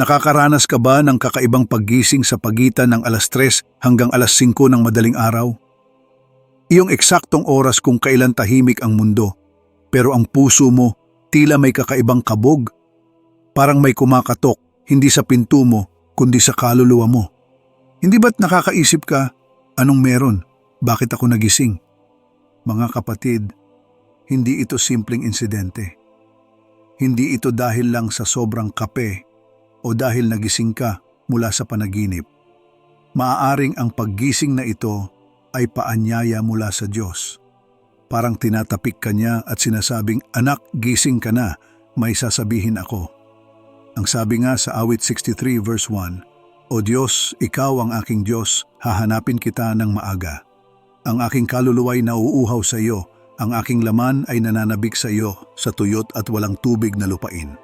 Nakakaranas ka ba ng kakaibang paggising sa pagitan ng alas 3 hanggang alas 5 ng madaling araw? Iyong eksaktong oras kung kailan tahimik ang mundo, pero ang puso mo tila may kakaibang kabog. Parang may kumakatok, hindi sa pinto mo, kundi sa kaluluwa mo. Hindi ba't nakakaisip ka, anong meron? Bakit ako nagising? Mga kapatid, hindi ito simpleng insidente. Hindi ito dahil lang sa sobrang kape o dahil nagising ka mula sa panaginip. Maaaring ang paggising na ito ay paanyaya mula sa Diyos. Parang tinatapik ka niya at sinasabing, Anak, gising ka na, may sasabihin ako. Ang sabi nga sa awit 63 verse 1, O Diyos, Ikaw ang aking Diyos, hahanapin kita ng maaga. Ang aking kaluluwa'y nauuhaw sa iyo, ang aking laman ay nananabik sa iyo sa tuyot at walang tubig na lupain.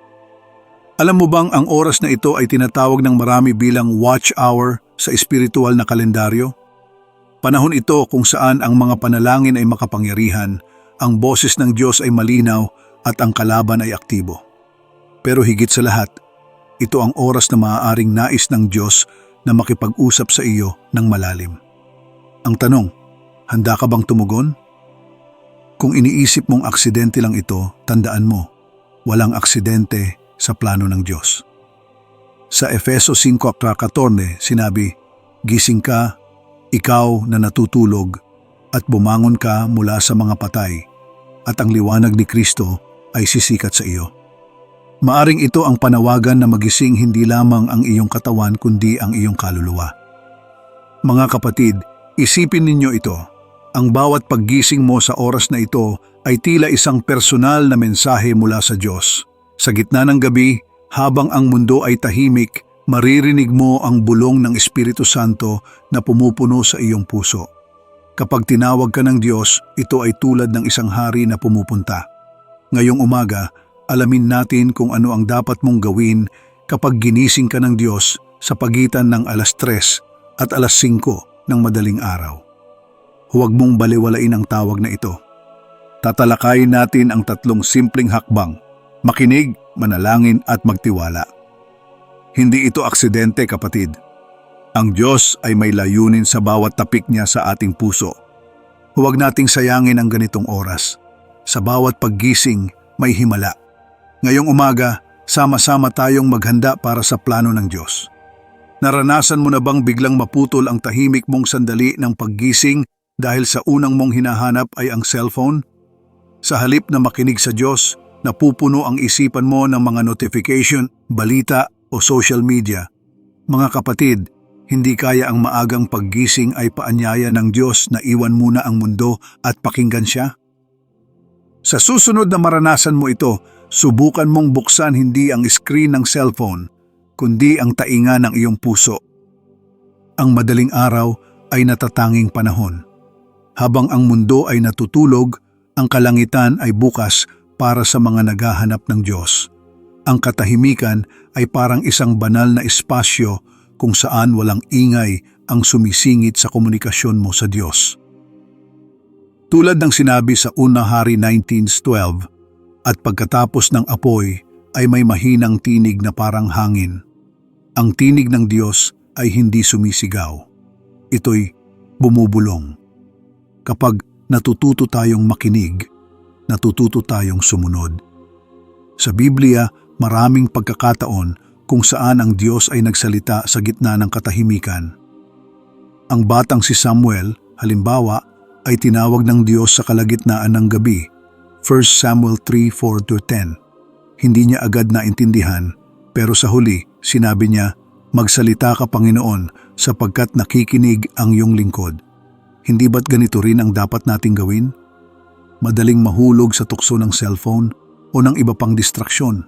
Alam mo bang ang oras na ito ay tinatawag ng marami bilang watch hour sa espiritual na kalendaryo? Panahon ito kung saan ang mga panalangin ay makapangyarihan, ang boses ng Diyos ay malinaw at ang kalaban ay aktibo. Pero higit sa lahat, ito ang oras na maaaring nais ng Diyos na makipag-usap sa iyo ng malalim. Ang tanong, handa ka bang tumugon? Kung iniisip mong aksidente lang ito, tandaan mo, walang aksidente sa plano ng Diyos. Sa Efeso 5.14 sinabi, Gising ka, ikaw na natutulog, at bumangon ka mula sa mga patay, at ang liwanag ni Kristo ay sisikat sa iyo. Maaring ito ang panawagan na magising hindi lamang ang iyong katawan kundi ang iyong kaluluwa. Mga kapatid, isipin ninyo ito. Ang bawat paggising mo sa oras na ito ay tila isang personal na mensahe mula sa Diyos. Sa gitna ng gabi, habang ang mundo ay tahimik, maririnig mo ang bulong ng Espiritu Santo na pumupuno sa iyong puso. Kapag tinawag ka ng Diyos, ito ay tulad ng isang hari na pumupunta. Ngayong umaga, alamin natin kung ano ang dapat mong gawin kapag ginising ka ng Diyos sa pagitan ng alas 3 at alas 5 ng madaling araw. Huwag mong baliwalain ang tawag na ito. Tatalakayin natin ang tatlong simpleng hakbang, makinig, manalangin at magtiwala. Hindi ito aksidente kapatid. Ang Diyos ay may layunin sa bawat tapik niya sa ating puso. Huwag nating sayangin ang ganitong oras. Sa bawat paggising, may himala. Ngayong umaga, sama-sama tayong maghanda para sa plano ng Diyos. Naranasan mo na bang biglang maputol ang tahimik mong sandali ng paggising dahil sa unang mong hinahanap ay ang cellphone? Sa halip na makinig sa Diyos, napupuno ang isipan mo ng mga notification, balita o social media. Mga kapatid, hindi kaya ang maagang paggising ay paanyaya ng Diyos na iwan muna ang mundo at pakinggan siya? Sa susunod na maranasan mo ito, subukan mong buksan hindi ang screen ng cellphone, kundi ang tainga ng iyong puso. Ang madaling araw ay natatanging panahon. Habang ang mundo ay natutulog, ang kalangitan ay bukas para sa mga naghahanap ng Diyos. Ang katahimikan ay parang isang banal na espasyo kung saan walang ingay ang sumisingit sa komunikasyon mo sa Diyos. Tulad ng sinabi sa Una Hari 19.12, at pagkatapos ng apoy ay may mahinang tinig na parang hangin. Ang tinig ng Diyos ay hindi sumisigaw. Ito'y bumubulong. Kapag natututo tayong makinig, natututo tayong sumunod. Sa Biblia, maraming pagkakataon kung saan ang Diyos ay nagsalita sa gitna ng katahimikan. Ang batang si Samuel, halimbawa, ay tinawag ng Diyos sa kalagitnaan ng gabi, 1 Samuel 3:4-10. Hindi niya agad naintindihan, pero sa huli, sinabi niya, Magsalita ka Panginoon sapagkat nakikinig ang iyong lingkod. Hindi ba't ganito rin ang dapat nating gawin? Madaling mahulog sa tukso ng cellphone o ng iba pang distraksyon.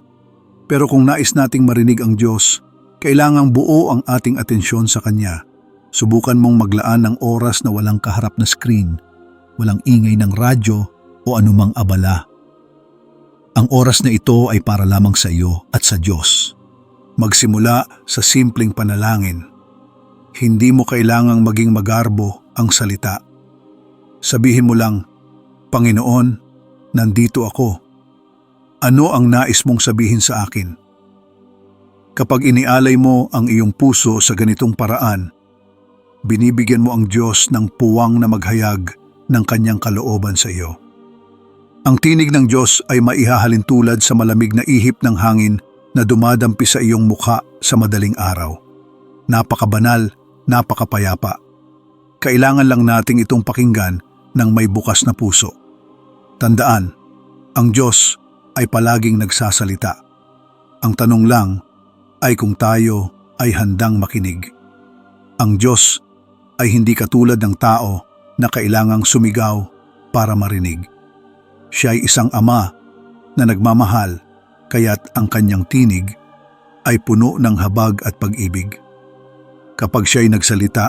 Pero kung nais nating marinig ang Diyos, kailangang buo ang ating atensyon sa Kanya. Subukan mong maglaan ng oras na walang kaharap na screen, walang ingay ng radyo o anumang abala. Ang oras na ito ay para lamang sa iyo at sa Diyos. Magsimula sa simpleng panalangin. Hindi mo kailangang maging magarbo ang salita. Sabihin mo lang, Panginoon, nandito ako. Ano ang nais mong sabihin sa akin? Kapag inialay mo ang iyong puso sa ganitong paraan, binibigyan mo ang Diyos ng puwang na maghayag ng kanyang kalooban sa iyo. Ang tinig ng Diyos ay maihahalin tulad sa malamig na ihip ng hangin na dumadampi sa iyong mukha sa madaling araw. Napakabanal, napakapayapa. Kailangan lang nating itong pakinggan ng may bukas na puso. Tandaan, ang Diyos ay palaging nagsasalita. Ang tanong lang ay kung tayo ay handang makinig. Ang Diyos ay hindi katulad ng tao na kailangang sumigaw para marinig. Siya ay isang ama na nagmamahal kaya't ang kanyang tinig ay puno ng habag at pag-ibig. Kapag siya ay nagsalita,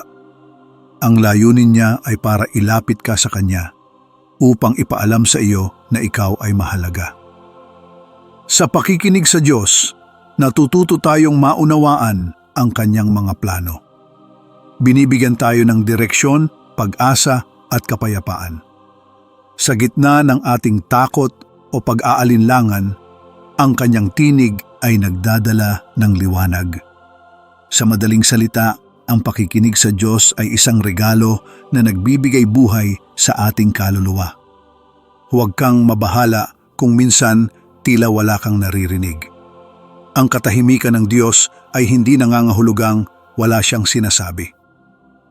ang layunin niya ay para ilapit ka sa kanya upang ipaalam sa iyo na ikaw ay mahalaga. Sa pakikinig sa Diyos, natututo tayong maunawaan ang kanyang mga plano. Binibigyan tayo ng direksyon, pag-asa at kapayapaan. Sa gitna ng ating takot o pag-aalinlangan, ang kanyang tinig ay nagdadala ng liwanag. Sa madaling salita, ang pakikinig sa Diyos ay isang regalo na nagbibigay buhay sa ating kaluluwa. Huwag kang mabahala kung minsan tila wala kang naririnig. Ang katahimikan ng Diyos ay hindi nangangahulugang wala siyang sinasabi.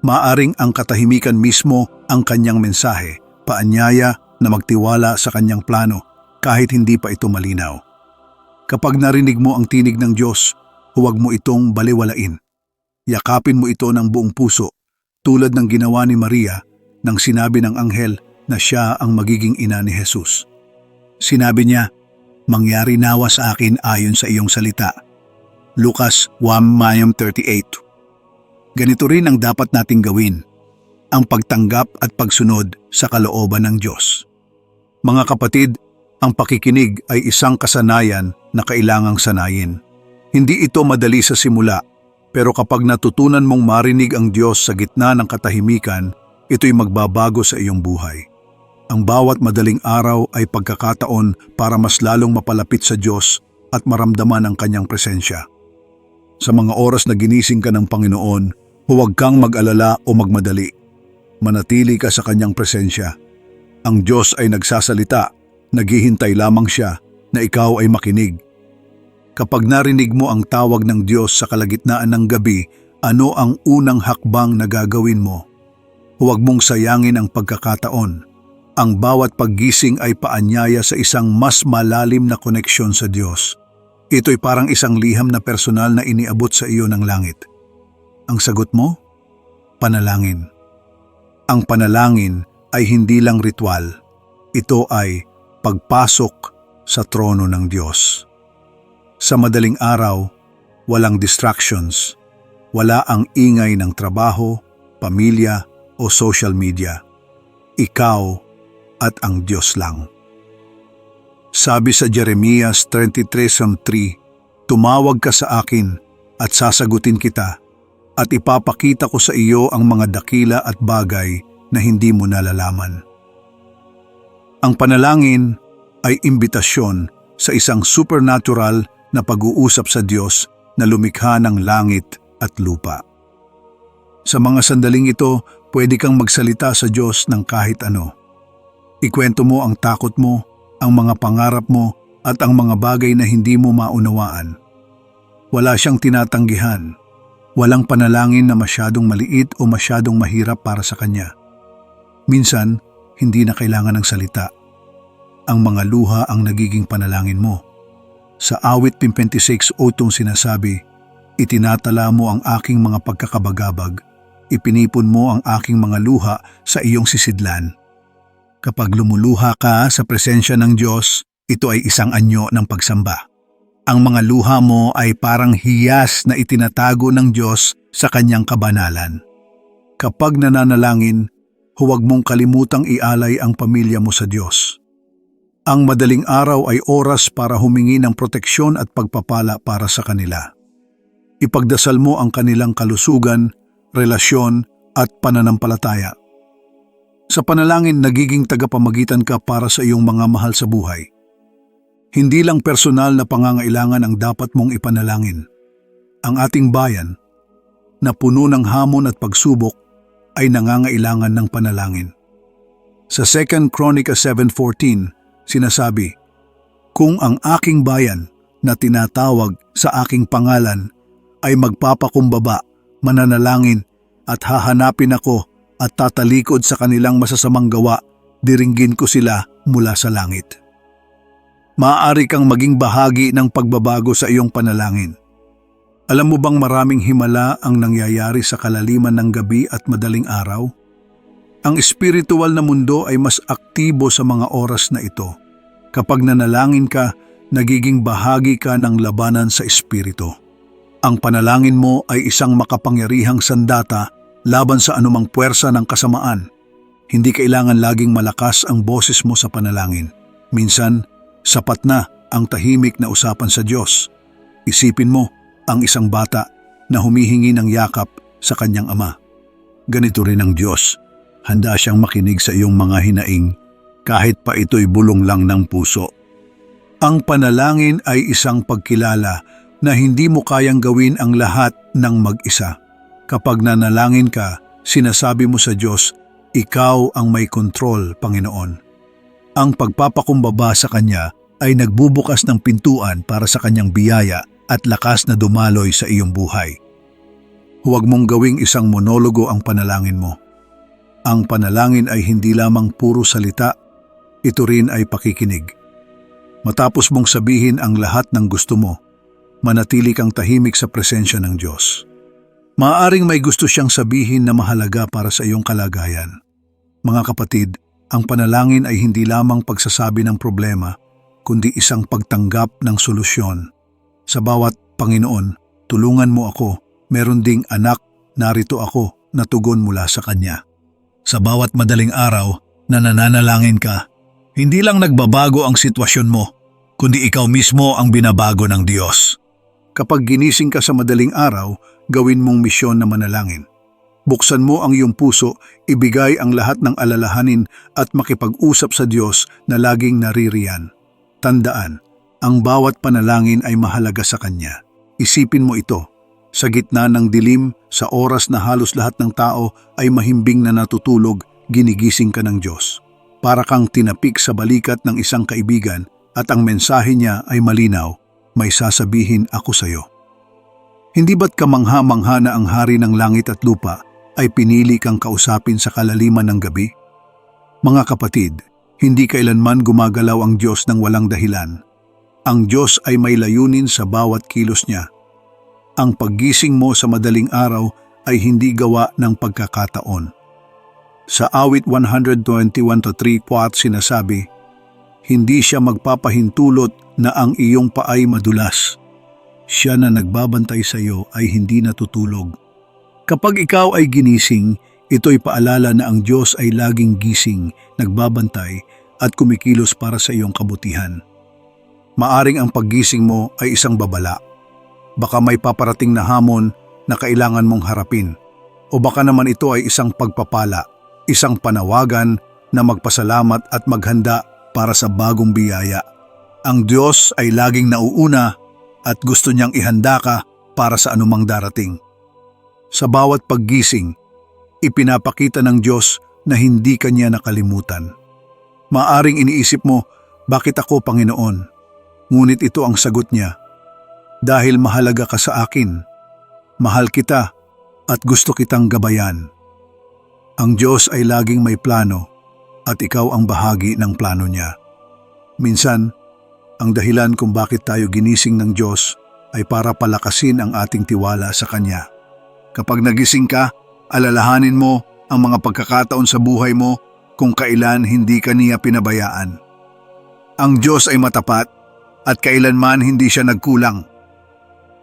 Maaring ang katahimikan mismo ang kanyang mensahe, paanyaya na magtiwala sa kanyang plano kahit hindi pa ito malinaw. Kapag narinig mo ang tinig ng Diyos, huwag mo itong baliwalain. Yakapin mo ito ng buong puso tulad ng ginawa ni Maria nang sinabi ng anghel na siya ang magiging ina ni Jesus. Sinabi niya, mangyari nawa sa akin ayon sa iyong salita. Lucas 1.38 Ganito rin ang dapat nating gawin, ang pagtanggap at pagsunod sa kalooban ng Diyos. Mga kapatid, ang pakikinig ay isang kasanayan na kailangang sanayin. Hindi ito madali sa simula, pero kapag natutunan mong marinig ang Diyos sa gitna ng katahimikan, ito'y magbabago sa iyong buhay. Ang bawat madaling araw ay pagkakataon para mas lalong mapalapit sa Diyos at maramdaman ang kanyang presensya. Sa mga oras na ginising ka ng Panginoon, huwag kang mag-alala o magmadali. Manatili ka sa kanyang presensya. Ang Diyos ay nagsasalita, naghihintay lamang siya na ikaw ay makinig. Kapag narinig mo ang tawag ng Diyos sa kalagitnaan ng gabi, ano ang unang hakbang na gagawin mo? Huwag mong sayangin ang pagkakataon ang bawat paggising ay paanyaya sa isang mas malalim na koneksyon sa Diyos. Ito'y parang isang liham na personal na iniabot sa iyo ng langit. Ang sagot mo? Panalangin. Ang panalangin ay hindi lang ritual. Ito ay pagpasok sa trono ng Diyos. Sa madaling araw, walang distractions. Wala ang ingay ng trabaho, pamilya o social media. Ikaw at ang Diyos lang. Sabi sa Jeremias 33.3, Tumawag ka sa akin at sasagutin kita at ipapakita ko sa iyo ang mga dakila at bagay na hindi mo nalalaman. Ang panalangin ay imbitasyon sa isang supernatural na pag-uusap sa Diyos na lumikha ng langit at lupa. Sa mga sandaling ito, pwede kang magsalita sa Diyos ng kahit ano Ikwento mo ang takot mo, ang mga pangarap mo at ang mga bagay na hindi mo maunawaan. Wala siyang tinatanggihan. Walang panalangin na masyadong maliit o masyadong mahirap para sa kanya. Minsan, hindi na kailangan ng salita. Ang mga luha ang nagiging panalangin mo. Sa awit 56 utong sinasabi, Itinatala mo ang aking mga pagkakabagabag, ipinipon mo ang aking mga luha sa iyong sisidlan. Kapag lumuluha ka sa presensya ng Diyos, ito ay isang anyo ng pagsamba. Ang mga luha mo ay parang hiyas na itinatago ng Diyos sa kanyang kabanalan. Kapag nananalangin, huwag mong kalimutang ialay ang pamilya mo sa Diyos. Ang madaling araw ay oras para humingi ng proteksyon at pagpapala para sa kanila. Ipagdasal mo ang kanilang kalusugan, relasyon at pananampalataya. Sa panalangin, nagiging tagapamagitan ka para sa iyong mga mahal sa buhay. Hindi lang personal na pangangailangan ang dapat mong ipanalangin. ang ating bayan na puno ng hamon at pagsubok ay nangangailangan ng panalangin. Sa 2 Chronica 7.14, sinasabi, Kung ang aking bayan na tinatawag sa aking pangalan ay magpapakumbaba, mananalangin at hahanapin ako at tatalikod sa kanilang masasamang gawa, diringgin ko sila mula sa langit. Maaari kang maging bahagi ng pagbabago sa iyong panalangin. Alam mo bang maraming himala ang nangyayari sa kalaliman ng gabi at madaling araw? Ang espiritual na mundo ay mas aktibo sa mga oras na ito. Kapag nanalangin ka, nagiging bahagi ka ng labanan sa espiritu. Ang panalangin mo ay isang makapangyarihang sandata laban sa anumang puwersa ng kasamaan. Hindi kailangan laging malakas ang boses mo sa panalangin. Minsan, sapat na ang tahimik na usapan sa Diyos. Isipin mo ang isang bata na humihingi ng yakap sa kanyang ama. Ganito rin ang Diyos. Handa siyang makinig sa iyong mga hinaing kahit pa ito'y bulong lang ng puso. Ang panalangin ay isang pagkilala na hindi mo kayang gawin ang lahat ng mag-isa. Kapag nanalangin ka, sinasabi mo sa Diyos, Ikaw ang may kontrol, Panginoon. Ang pagpapakumbaba sa Kanya ay nagbubukas ng pintuan para sa Kanyang biyaya at lakas na dumaloy sa iyong buhay. Huwag mong gawing isang monologo ang panalangin mo. Ang panalangin ay hindi lamang puro salita, ito rin ay pakikinig. Matapos mong sabihin ang lahat ng gusto mo, manatili kang tahimik sa presensya ng Diyos. Maaring may gusto siyang sabihin na mahalaga para sa iyong kalagayan. Mga kapatid, ang panalangin ay hindi lamang pagsasabi ng problema, kundi isang pagtanggap ng solusyon. Sa bawat Panginoon, tulungan mo ako, meron ding anak, narito ako, na tugon mula sa Kanya. Sa bawat madaling araw na nananalangin ka, hindi lang nagbabago ang sitwasyon mo, kundi ikaw mismo ang binabago ng Diyos. Kapag ginising ka sa madaling araw, gawin mong misyon na manalangin. Buksan mo ang iyong puso, ibigay ang lahat ng alalahanin at makipag-usap sa Diyos na laging naririyan. Tandaan, ang bawat panalangin ay mahalaga sa Kanya. Isipin mo ito, sa gitna ng dilim, sa oras na halos lahat ng tao ay mahimbing na natutulog, ginigising ka ng Diyos. Para kang tinapik sa balikat ng isang kaibigan at ang mensahe niya ay malinaw, may sasabihin ako sa iyo. Hindi ba't kamangha-mangha na ang hari ng langit at lupa ay pinili kang kausapin sa kalaliman ng gabi? Mga kapatid, hindi kailanman gumagalaw ang Diyos ng walang dahilan. Ang Diyos ay may layunin sa bawat kilos niya. Ang paggising mo sa madaling araw ay hindi gawa ng pagkakataon. Sa awit 121-3 4 sinasabi, Hindi siya magpapahintulot na ang iyong paay madulas siya na nagbabantay sa iyo ay hindi natutulog. Kapag ikaw ay ginising, ito'y paalala na ang Diyos ay laging gising, nagbabantay at kumikilos para sa iyong kabutihan. Maaring ang paggising mo ay isang babala. Baka may paparating na hamon na kailangan mong harapin. O baka naman ito ay isang pagpapala, isang panawagan na magpasalamat at maghanda para sa bagong biyaya. Ang Diyos ay laging nauuna at gusto niyang ihanda ka para sa anumang darating. Sa bawat paggising, ipinapakita ng Diyos na hindi kanya nakalimutan. Maaring iniisip mo, bakit ako Panginoon? Ngunit ito ang sagot niya. Dahil mahalaga ka sa akin, mahal kita at gusto kitang gabayan. Ang Diyos ay laging may plano at ikaw ang bahagi ng plano niya. Minsan, ang dahilan kung bakit tayo ginising ng Diyos ay para palakasin ang ating tiwala sa Kanya. Kapag nagising ka, alalahanin mo ang mga pagkakataon sa buhay mo kung kailan hindi ka niya pinabayaan. Ang Diyos ay matapat at kailanman hindi siya nagkulang.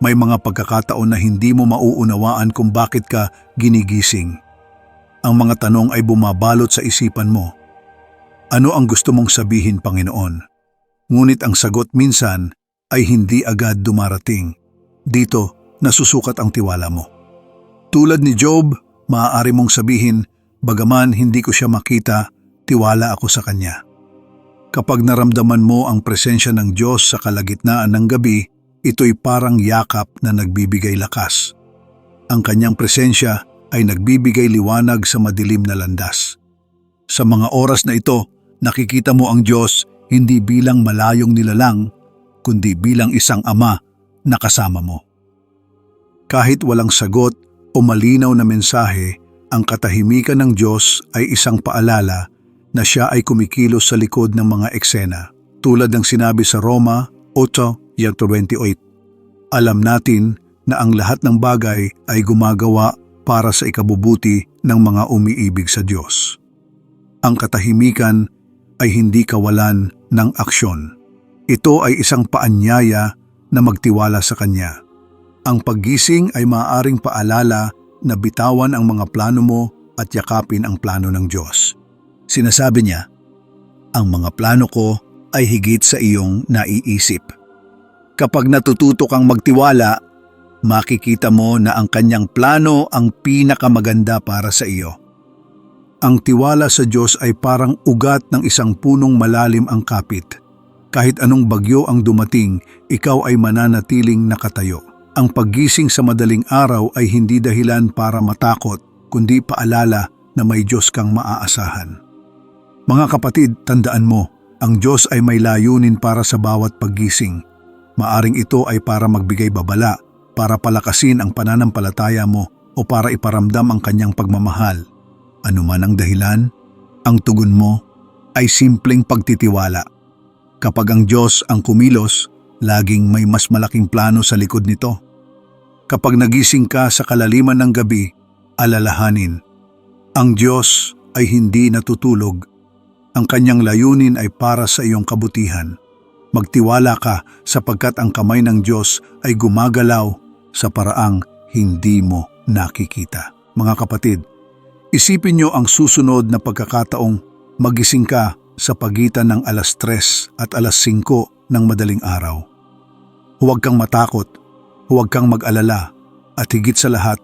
May mga pagkakataon na hindi mo mauunawaan kung bakit ka ginigising. Ang mga tanong ay bumabalot sa isipan mo. Ano ang gusto mong sabihin, Panginoon? Ngunit ang sagot minsan ay hindi agad dumarating. Dito, nasusukat ang tiwala mo. Tulad ni Job, maaari mong sabihin, bagaman hindi ko siya makita, tiwala ako sa kanya. Kapag naramdaman mo ang presensya ng Diyos sa kalagitnaan ng gabi, ito'y parang yakap na nagbibigay lakas. Ang kanyang presensya ay nagbibigay liwanag sa madilim na landas. Sa mga oras na ito, nakikita mo ang Diyos hindi bilang malayong nilalang, kundi bilang isang ama na kasama mo. Kahit walang sagot o malinaw na mensahe, ang katahimikan ng Diyos ay isang paalala na siya ay kumikilos sa likod ng mga eksena. Tulad ng sinabi sa Roma 8.28, Alam natin na ang lahat ng bagay ay gumagawa para sa ikabubuti ng mga umiibig sa Diyos. Ang katahimikan ay hindi kawalan ng aksyon. Ito ay isang paanyaya na magtiwala sa Kanya. Ang paggising ay maaaring paalala na bitawan ang mga plano mo at yakapin ang plano ng Diyos. Sinasabi niya, ang mga plano ko ay higit sa iyong naiisip. Kapag natututo kang magtiwala, makikita mo na ang kanyang plano ang pinakamaganda para sa iyo. Ang tiwala sa Diyos ay parang ugat ng isang punong malalim ang kapit. Kahit anong bagyo ang dumating, ikaw ay mananatiling nakatayo. Ang paggising sa madaling araw ay hindi dahilan para matakot, kundi paalala na may Diyos kang maaasahan. Mga kapatid, tandaan mo, ang Diyos ay may layunin para sa bawat paggising. Maaring ito ay para magbigay babala, para palakasin ang pananampalataya mo o para iparamdam ang kanyang pagmamahal. Ano man ang dahilan, ang tugon mo ay simpleng pagtitiwala. Kapag ang Diyos ang kumilos, laging may mas malaking plano sa likod nito. Kapag nagising ka sa kalaliman ng gabi, alalahanin. Ang Diyos ay hindi natutulog. Ang kanyang layunin ay para sa iyong kabutihan. Magtiwala ka sapagkat ang kamay ng Diyos ay gumagalaw sa paraang hindi mo nakikita. Mga kapatid, isipin niyo ang susunod na pagkakataong magising ka sa pagitan ng alas 3 at alas 5 ng madaling araw. Huwag kang matakot, huwag kang mag-alala, at higit sa lahat,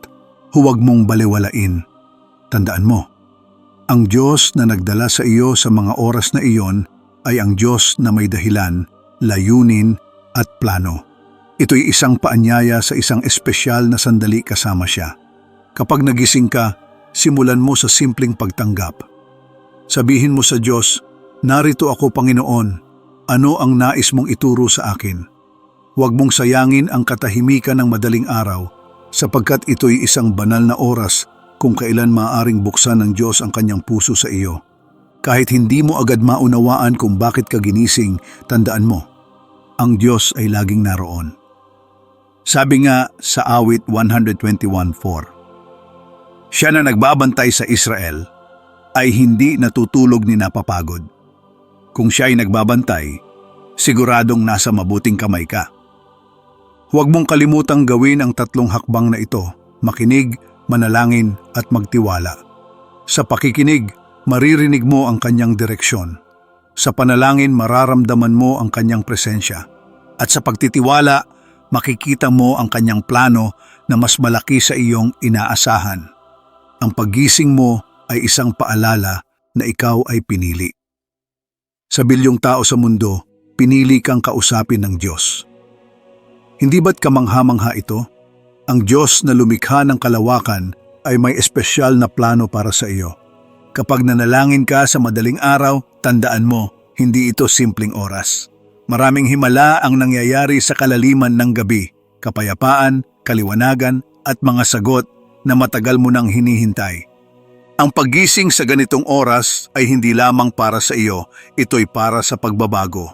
huwag mong baliwalain. Tandaan mo, ang Diyos na nagdala sa iyo sa mga oras na iyon ay ang Diyos na may dahilan, layunin at plano. Ito'y isang paanyaya sa isang espesyal na sandali kasama siya. Kapag nagising ka, simulan mo sa simpleng pagtanggap. Sabihin mo sa Diyos, Narito ako Panginoon, ano ang nais mong ituro sa akin? Huwag mong sayangin ang katahimikan ng madaling araw sapagkat ito'y isang banal na oras kung kailan maaaring buksan ng Diyos ang kanyang puso sa iyo. Kahit hindi mo agad maunawaan kung bakit ka ginising, tandaan mo, ang Diyos ay laging naroon. Sabi nga sa awit 121.4, Siya na nagbabantay sa Israel ay hindi natutulog ni napapagod. Kung siya ay nagbabantay, siguradong nasa mabuting kamay ka. Huwag mong kalimutang gawin ang tatlong hakbang na ito, makinig, manalangin at magtiwala. Sa pakikinig, maririnig mo ang kanyang direksyon. Sa panalangin, mararamdaman mo ang kanyang presensya. At sa pagtitiwala, makikita mo ang kanyang plano na mas malaki sa iyong inaasahan. Ang paggising mo ay isang paalala na ikaw ay pinili. Sa bilyong tao sa mundo, pinili kang kausapin ng Diyos. Hindi ba't kamangha-mangha ito? Ang Diyos na lumikha ng kalawakan ay may espesyal na plano para sa iyo. Kapag nanalangin ka sa madaling araw, tandaan mo, hindi ito simpleng oras. Maraming himala ang nangyayari sa kalaliman ng gabi, kapayapaan, kaliwanagan at mga sagot na matagal mo nang hinihintay. Ang paggising sa ganitong oras ay hindi lamang para sa iyo, ito'y para sa pagbabago.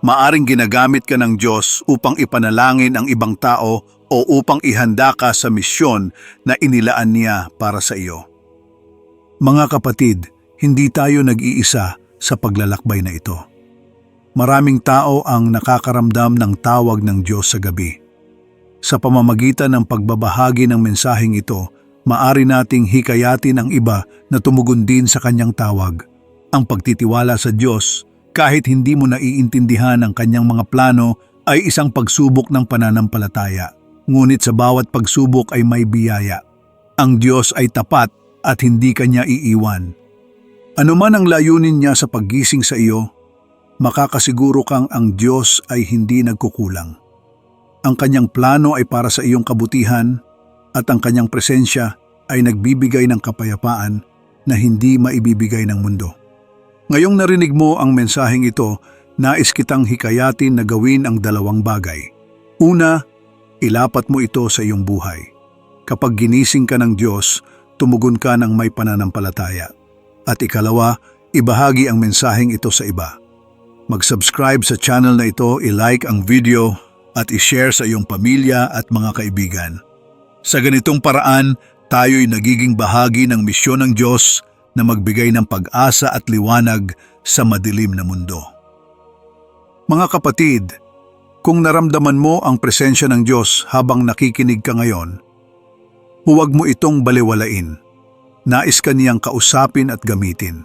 Maaring ginagamit ka ng Diyos upang ipanalangin ang ibang tao o upang ihanda ka sa misyon na inilaan niya para sa iyo. Mga kapatid, hindi tayo nag-iisa sa paglalakbay na ito. Maraming tao ang nakakaramdam ng tawag ng Diyos sa gabi. Sa pamamagitan ng pagbabahagi ng mensaheng ito, maari nating hikayatin ang iba na tumugon din sa kanyang tawag. Ang pagtitiwala sa Diyos, kahit hindi mo naiintindihan ang kanyang mga plano, ay isang pagsubok ng pananampalataya. Ngunit sa bawat pagsubok ay may biyaya. Ang Diyos ay tapat at hindi kanya iiwan. Ano man ang layunin niya sa paggising sa iyo, makakasiguro kang ang Diyos ay hindi nagkukulang. Ang kanyang plano ay para sa iyong kabutihan at ang kanyang presensya ay nagbibigay ng kapayapaan na hindi maibibigay ng mundo. Ngayong narinig mo ang mensaheng ito, nais kitang hikayatin na gawin ang dalawang bagay. Una, ilapat mo ito sa iyong buhay. Kapag ginising ka ng Diyos, tumugon ka ng may pananampalataya. At ikalawa, ibahagi ang mensaheng ito sa iba. Mag-subscribe sa channel na ito, i-like ang video at i-share sa iyong pamilya at mga kaibigan. Sa ganitong paraan, tayo'y nagiging bahagi ng misyon ng Diyos na magbigay ng pag-asa at liwanag sa madilim na mundo. Mga kapatid, kung naramdaman mo ang presensya ng Diyos habang nakikinig ka ngayon, huwag mo itong baliwalain. Nais ka niyang kausapin at gamitin.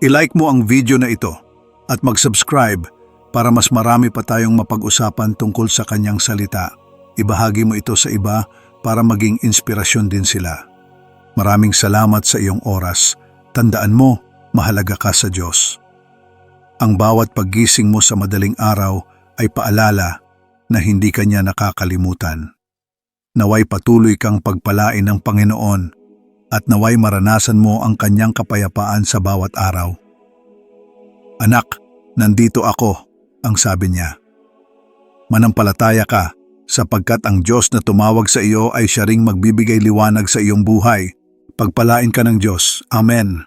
I-like mo ang video na ito at mag-subscribe para mas marami pa tayong mapag-usapan tungkol sa kanyang salita. Ibahagi mo ito sa iba para maging inspirasyon din sila. Maraming salamat sa iyong oras. Tandaan mo, mahalaga ka sa Diyos. Ang bawat paggising mo sa madaling araw ay paalala na hindi ka niya nakakalimutan. Naway patuloy kang pagpalain ng Panginoon at naway maranasan mo ang kanyang kapayapaan sa bawat araw. Anak, nandito ako, ang sabi niya. Manampalataya ka sapagkat ang Diyos na tumawag sa iyo ay siya ring magbibigay liwanag sa iyong buhay. Pagpalain ka ng Diyos. Amen.